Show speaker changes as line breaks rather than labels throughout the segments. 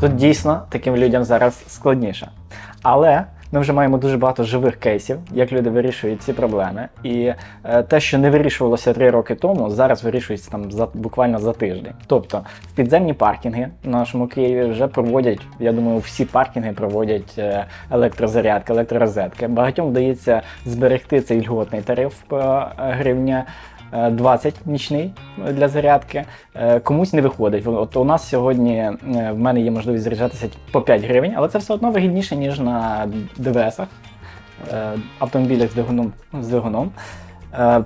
Тут дійсно таким людям зараз складніше. Але ми вже маємо дуже багато живих кейсів, як люди вирішують ці проблеми. І е, те, що не вирішувалося три роки тому, зараз вирішується там за буквально за тиждень. Тобто в підземні паркінги в нашому Києві вже проводять, я думаю, всі паркінги проводять е, електрозарядки, електророзетки. Багатьом вдається зберегти цей льготний тариф е, гривня. Е, 20 нічний для зарядки. Е, Комусь не виходить. От у нас сьогодні е, в мене є можливість заряджатися по 5 гривень, але це все одно вигідніше, ніж на ДВСах, е, автомобілях з двигуном. З двигуном.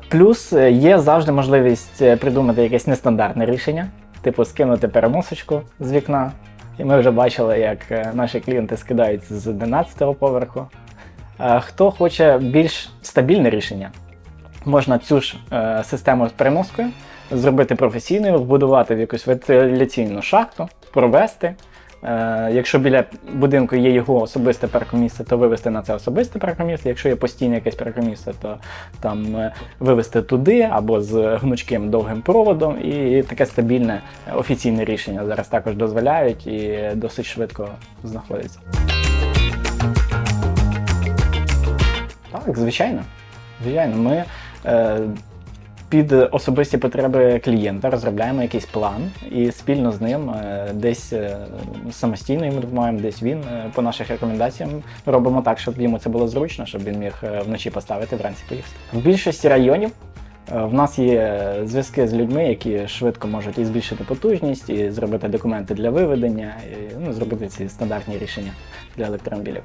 Плюс є завжди можливість придумати якесь нестандартне рішення, типу скинути переносочку з вікна. І ми вже бачили, як наші клієнти скидають з 11-го поверху. Хто хоче більш стабільне рішення, можна цю ж е, систему з переноскою зробити професійною, вбудувати в якусь вентиляційну шахту, провести. Е, якщо біля будинку є його особисте паркомісце, то вивести на це особисте паркомісце. Якщо є постійне якесь паркомісце, то там е, вивести туди або з гнучким довгим проводом. І таке стабільне е, офіційне рішення зараз також дозволяють і досить швидко знаходиться. Так, звичайно. Звичайно, ми під особисті потреби клієнта розробляємо якийсь план і спільно з ним е, десь е, самостійно йому допомагаємо, десь він е, по наших рекомендаціям робимо так, щоб йому це було зручно, щоб він міг е, вночі поставити, вранці поїсти. В більшості районів е, в нас є зв'язки з людьми, які швидко можуть і збільшити потужність, і зробити документи для виведення, і ну, зробити ці стандартні рішення для електромобілів.